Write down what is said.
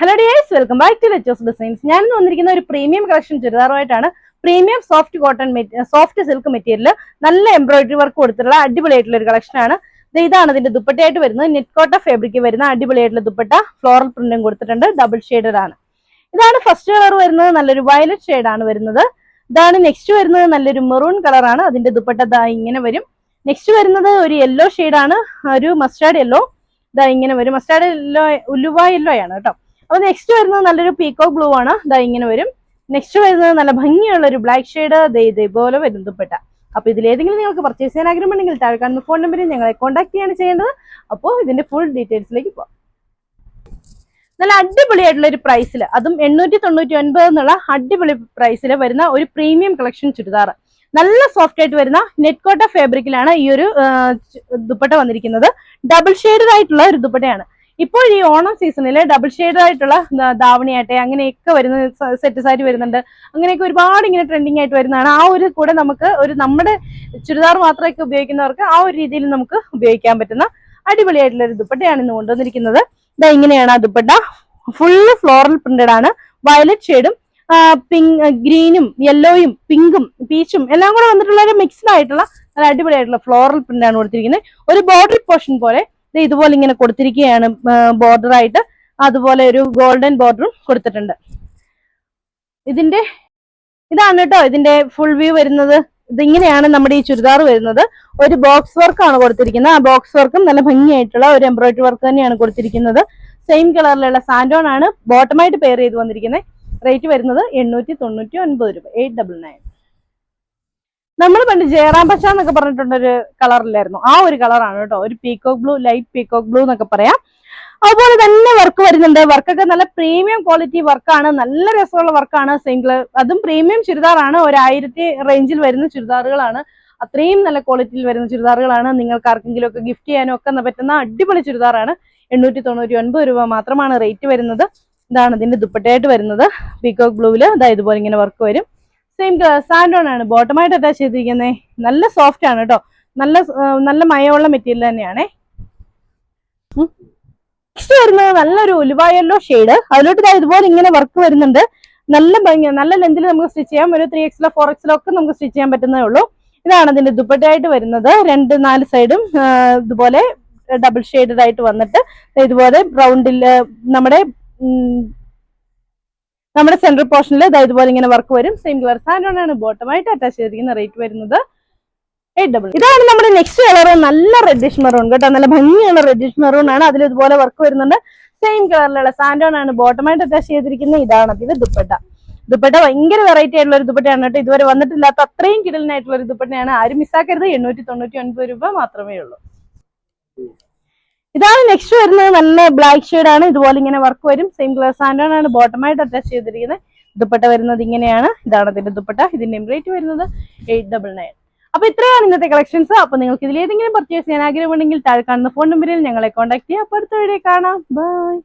Hello dears welcome back to Lettos designs ഞാൻ ഇന്ന് വന്നിരിക്കുന്ന ഒരു premium collection ചുരിദാറുമായിട്ടാണ് premium soft cotton soft silk material നല്ല എംബ്രോയിഡറി വർക്ക് കൊടുത്തിട്ടുള്ള അടിപൊളിയായിട്ടുള്ള ഒരു കളക്ഷനാണ് ദേ ഇതാണ് ഇതിന്റെ ദുപ്പട്ടയായിട്ട് വരുന്നത്. നെറ്റ് കോട്ട ഫാബ്രിക് വരുന്ന അടിപൊളിയായിട്ടുള്ള ദുപ്പട്ട. ഫ്ലോറൽ പ്രിന്റും കൊടുത്തിട്ടുണ്ട്. ഡബിൾ ഷെയ്ഡഡ് ആണ്. ഇതാണ് ഫസ്റ്റ് കളർ വരുന്നത്. നല്ലൊരു വയലറ്റ് ആണ് വരുന്നത്. ഇതാണ് നെക്സ്റ്റ് വരുന്നത്. നല്ലൊരു മെറൂൺ കളറാണ് അതിന്റെ ദുപ്പട്ട ദാ ഇങ്ങനെ വരും. നെക്സ്റ്റ് വരുന്നത് ഒരു യെല്ലോ ആണ്. ഒരു മസ്റ്റാർഡ് യെല്ലോ ഇതാ ഇങ്ങനെ വരും. മസ്റ്റാർഡ് യെല്ലോ ഉലുവ യെല്ലോ ആണ് കേട്ടോ. അപ്പൊ നെക്സ്റ്റ് വരുന്നത് നല്ലൊരു പീക്കോ ബ്ലൂ ആണ്. ദാ ഇങ്ങനെ വരും. നെക്സ്റ്റ് വരുന്നത് നല്ല ഭംഗിയുള്ള ഒരു ബ്ലാക്ക് ഷെയ്ഡ് ഇതേപോലെ വരും ദുപ്പട്ട അപ്പൊ ഇതിലേതെങ്കിലും നിങ്ങൾക്ക് പർച്ചേസ് ചെയ്യാൻ ആഗ്രഹമുണ്ടെങ്കിൽ താഴെ കാണുന്ന ഫോൺ നമ്പറിൽ ഞങ്ങളെ കോൺടാക്ട് ചെയ്യാണ് ചെയ്യേണ്ടത്. അപ്പോൾ ഇതിന്റെ ഫുൾ ഡീറ്റെയിൽസിലേക്ക് പോകാം നല്ല അടിപൊളിയായിട്ടുള്ള ഒരു പ്രൈസിൽ അതും എണ്ണൂറ്റി തൊണ്ണൂറ്റി ഒൻപത് എന്നുള്ള അടിപൊളി പ്രൈസിൽ വരുന്ന ഒരു പ്രീമിയം കളക്ഷൻ ചുരിദാർ. നല്ല സോഫ്റ്റ് ആയിട്ട് വരുന്ന നെറ്റ് കോട്ട ഫാബ്രിക്കിലാണ് ഈ ഒരു ദുപ്പട്ട വന്നിരിക്കുന്നത്. ഡബിൾ ഷെയ്ഡഡ് ആയിട്ടുള്ള ഒരു ദുപ്പട്ടയാണ്. ഇപ്പോൾ ഈ ഓണം സീസണിൽ ഡബിൾ ഷെയ്ഡ് ആയിട്ടുള്ള ധാവണിയാട്ടെ അങ്ങനെയൊക്കെ വരുന്ന സെറ്റ് സാരി വരുന്നുണ്ട്. അങ്ങനെയൊക്കെ ഒരുപാട് ഇങ്ങനെ ട്രെൻഡിങ് ആയിട്ട് വരുന്നതാണ്. ആ ഒരു കൂടെ നമുക്ക് ഒരു നമ്മുടെ ചുരിദാർ മാത്രമൊക്കെ ഉപയോഗിക്കുന്നവർക്ക് ആ ഒരു രീതിയിൽ നമുക്ക് ഉപയോഗിക്കാൻ പറ്റുന്ന അടിപൊളിയായിട്ടുള്ള ഒരു ദുപ്പട്ടയാണ് ഇന്ന് കൊണ്ടുവന്നിരിക്കുന്നത്. ഇതാ ഇങ്ങനെയാണ് ആ ദുപ്പട്ട. ഫുള്ള് ഫ്ലോറൽ പ്രിന്റഡ് ആണ്. വയലറ്റ് ഷെയ്ഡും പിങ്ക് ഗ്രീനും യെല്ലോയും പിങ്കും പീച്ചും എല്ലാം കൂടെ വന്നിട്ടുള്ള ഒരു മിക്സ്ഡ് ആയിട്ടുള്ള നല്ല അടിപൊളിയായിട്ടുള്ള ഫ്ലോറൽ പ്രിന്റ് ആണ് കൊടുത്തിരിക്കുന്നത്. ഒരു ബോർഡർ പോർഷൻ പോലെ ഇതുപോലെ ഇങ്ങനെ കൊടുത്തിരിക്കുകയാണ് ബോർഡർ ആയിട്ട്. അതുപോലെ ഒരു ഗോൾഡൻ ബോർഡറും കൊടുത്തിട്ടുണ്ട്. ഇതിന്റെ ഇതാണ് കേട്ടോ ഇതിന്റെ ഫുൾ വ്യൂ വരുന്നത്. ഇതിങ്ങനെയാണ് നമ്മുടെ ഈ ചുരിദാർ വരുന്നത്. ഒരു ബോക്സ് വർക്കാണ് കൊടുത്തിരിക്കുന്നത്. ആ ബോക്സ് വർക്കും നല്ല ഭംഗിയായിട്ടുള്ള ഒരു എംബ്രോയിഡറി വർക്ക് തന്നെയാണ് കൊടുത്തിരിക്കുന്നത്. സെയിം കളറിലുള്ള സാൻഡോൺ ആണ് ബോട്ടമായിട്ട് പെയർ ചെയ്ത് വന്നിരിക്കുന്നത്. റേറ്റ് വരുന്നത് എണ്ണൂറ്റി തൊണ്ണൂറ്റി ഒൻപത് രൂപ എയ്റ്റ് ഡബിൾ നയൻ നമ്മൾ പണ്ട് ജയറാം പച്ച എന്നൊക്കെ പറഞ്ഞിട്ടുണ്ടൊരു കളറില്ലായിരുന്നു. ആ ഒരു കളറാണ് കേട്ടോ. ഒരു peacock blue light peacock blue എന്നൊക്കെ പറയാം. അതുപോലെ തന്നെ വർക്ക് വരുന്നുണ്ട്. വർക്കൊക്കെ നല്ല പ്രീമിയം ക്വാളിറ്റി വർക്കാണ് നല്ല രസമുള്ള വർക്കാണ് സിംഗിൾ അതും പ്രീമിയം ചുരിദാറാണ്. ഒരായിരത്തി റേഞ്ചിൽ വരുന്ന ചുരിദാറുകളാണ്. അത്രയും നല്ല ക്വാളിറ്റിയിൽ വരുന്ന ചുരിദാറുകളാണ്. നിങ്ങൾക്ക് ആർക്കെങ്കിലും ഒക്കെ ഗിഫ്റ്റ് ചെയ്യാനോ ഒക്കെ പറ്റുന്ന അടിപൊളി ചുരിദാറാണ്. എണ്ണൂറ്റി തൊണ്ണൂറ്റി ഒൻപത് രൂപ മാത്രമാണ് റേറ്റ് വരുന്നത്. ഇതാണ് ഇതിന്റെ ദുപ്പട്ടയായിട്ട് വരുന്നത്. പീക്കോക്ക് ബ്ലൂവിൽ ഇതാ ഇതുപോലെ ഇങ്ങനെ വർക്ക് വരും. സെയിം സാൻഡോൺ ആണ് ബോട്ടമായിട്ട് അറ്റാച്ച് ചെയ്തിരിക്കുന്നത് നല്ല സോഫ്റ്റ് ആണ് കേട്ടോ നല്ല നല്ല മയമുള്ള മെറ്റീരിയൽ തന്നെയാണ്. നെക്സ്റ്റ് വരുന്നത് നല്ലൊരു ഉലുവ യെല്ലോ ഷെയ്ഡ് അതിലോട്ട് ഇതുപോലെ ഇങ്ങനെ വർക്ക് വരുന്നുണ്ട്. നല്ല ഭംഗി നല്ല ലെന്തിൽ നമുക്ക് സ്റ്റിച്ച് ചെയ്യാം. ഒരു ത്രീ എക്സിലോ ഫോർ എക്സിലോ ഒക്കെ നമുക്ക് സ്റ്റിച്ച് ചെയ്യാൻ പറ്റുന്നേ ഉള്ളൂ. ഇതാണ് അതിന്റെ ദുപ്പട്ടയായിട്ട് വരുന്നത്. രണ്ട് നാല് സൈഡും ഇതുപോലെ ഡബിൾ ഷെയ്ഡഡ് ആയിട്ട് വന്നിട്ട് ഇതുപോലെ റൗണ്ടിൽ നമ്മുടെ നമ്മുടെ സെൻട്രൽ പോർഷനിൽ ഇതുപോലെ ഇങ്ങനെ വർക്ക് വരും. സെയിം കളർ സാൻഡോണാണ് ബോട്ടമായിട്ട് അറ്റാച്ച് ചെയ്തിരിക്കുന്ന റേറ്റ് വരുന്നത് എയ്റ്റ് ഡബിൾ ഇതാണ് നമ്മുടെ നെക്സ്റ്റ് കളർ നല്ല റെഡിഷ് മെറൂൺ കേട്ടോ. നല്ല ഭംഗിയുള്ള റെഡിഷ് മെറൂൺ ആണ്. അതിൽ ഇതുപോലെ വർക്ക് വരുന്നുണ്ട്. സെയിം കളറിലുള്ള സാൻഡോൺ ആണ് ബോട്ടമായിട്ട് അറ്റാച്ച് ചെയ്തിരിക്കുന്ന ഇതാണ്. അതിന്റെ ദുപ്പട്ട. ദുപ്പട്ട ഭയങ്കര വെറൈറ്റി ആയിട്ടുള്ള ഒരു ദുപ്പട്ടയാണ് കേട്ടോ. ഇതുവരെ വന്നിട്ടില്ലാത്ത അത്രയും കിടലിനായിട്ടുള്ള ഒരു ദുപ്പട്ടയാണ്. ആരും മിസ്സാക്കരുത്. എണ്ണൂറ്റി തൊണ്ണൂറ്റി ഒൻപത് രൂപ മാത്രമേ ഉള്ളൂ. ഇതാണ് നെക്സ്റ്റ് വരുന്നത്. നല്ല ബ്ലാക്ക് ഷെയ്ഡ് ആണ്. ഇതുപോലെ ഇങ്ങനെ വർക്ക് വരും. സെയിം ഗ്ലാസ് സാൻഡോൺ ആണ്. ബോട്ടമായിട്ട് അറ്റാച്ച് ചെയ്തിരിക്കുന്നത്. ദുപ്പട്ട വരുന്നത് ഇങ്ങനെയാണ്. ഇതാണ് അതിന്റെ ദുപ്പട്ട. ഇതിന്റെ റേറ്റ് വരുന്നത് എയ്റ്റ് ഡബിൾ നയൻ അപ്പൊ ഇത്രയാണ് ഇന്നത്തെ കളക്ഷൻസ് അപ്പൊ നിങ്ങൾക്ക് ഇതിൽ ഏതെങ്കിലും പർച്ചേസ് ചെയ്യാൻ ആഗ്രഹമുണ്ടെങ്കിൽ താഴെ കാണുന്ന ഫോൺ നമ്പറിൽ ഞങ്ങളെ കോൺടാക്ട് ചെയ്യാം. അപ്പൊ അടുത്ത വീഡിയോ കാണാം. ബൈ